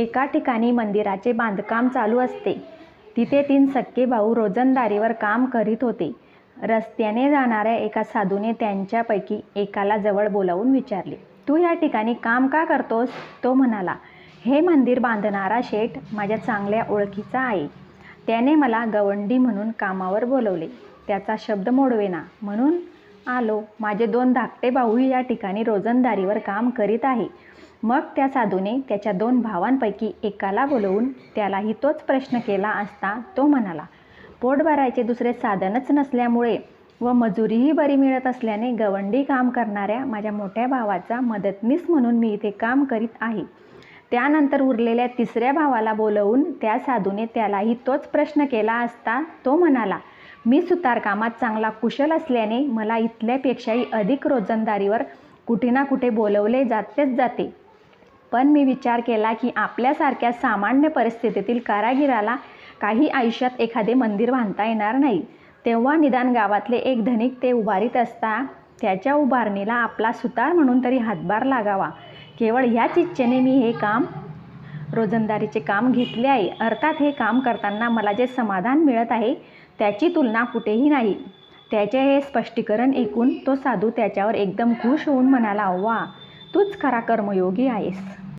एका ठिकाणी मंदिराचे बांधकाम चालू असते. तिथे तीन सक्के भाऊ रोजंदारीवर काम करीत होते. रस्त्याने जाणाऱ्या एका साधूने त्यांच्यापैकी एकाला जवळ बोलावून विचारले तू या ठिकाणी काम का करतोस? तो म्हणाला हे मंदिर बांधणारा शेठ माझ्या चांगल्या ओळखीचा आहे. त्याने मला गवंडी म्हणून कामावर बोलवले. त्याचा शब्द मोडवेना. म्हणून आलो. माझे दोन धाकटे भाऊही या ठिकाणी रोजंदारीवर काम करीत आहे. मग त्या साधूने त्याच्या दोन भावांपैकी एकाला बोलवून त्यालाही तोच प्रश्न केला असता तो म्हणाला पोट भरायचे दुसरे साधनच नसल्यामुळे व मजुरीही बरी मिळत असल्याने गवंडी काम करणाऱ्या माझ्या मोठ्या भावाचा मदतनीस म्हणून मी इथे काम करीत आहे. त्यानंतर उरलेल्या तिसऱ्या भावाला बोलवून त्या साधूने त्यालाही तोच प्रश्न केला असता तो म्हणाला मी सुतारकामात चांगला कुशल असल्याने मला इथल्यापेक्षाही अधिक रोजंदारीवर कुठे ना कुठे बोलवले जातेच जाते. पण मी विचार केला की आपल्यासारख्या सामान्य परिस्थितीतील कारागिराला काही आयुष्यात एखादे मंदिर बांधता येणार नाही. तेव्हा निदान गावातले एक धनिक ते उभारीत असता त्याच्या उभारणीला आपला सुतार म्हणून तरी हातभार लागावा. केवळ ह्याच इच्छेने मी हे काम रोजंदारीचे काम घेतले आहे. अर्थात हे काम करताना मला जे समाधान मिळत आहे त्याची तुलना कुठेही नाही. त्याचे हे स्पष्टीकरण ऐकून तो साधू त्याच्यावर एकदम खुश होऊन म्हणाला वा तूच खरा कर्मयोगी आहेस.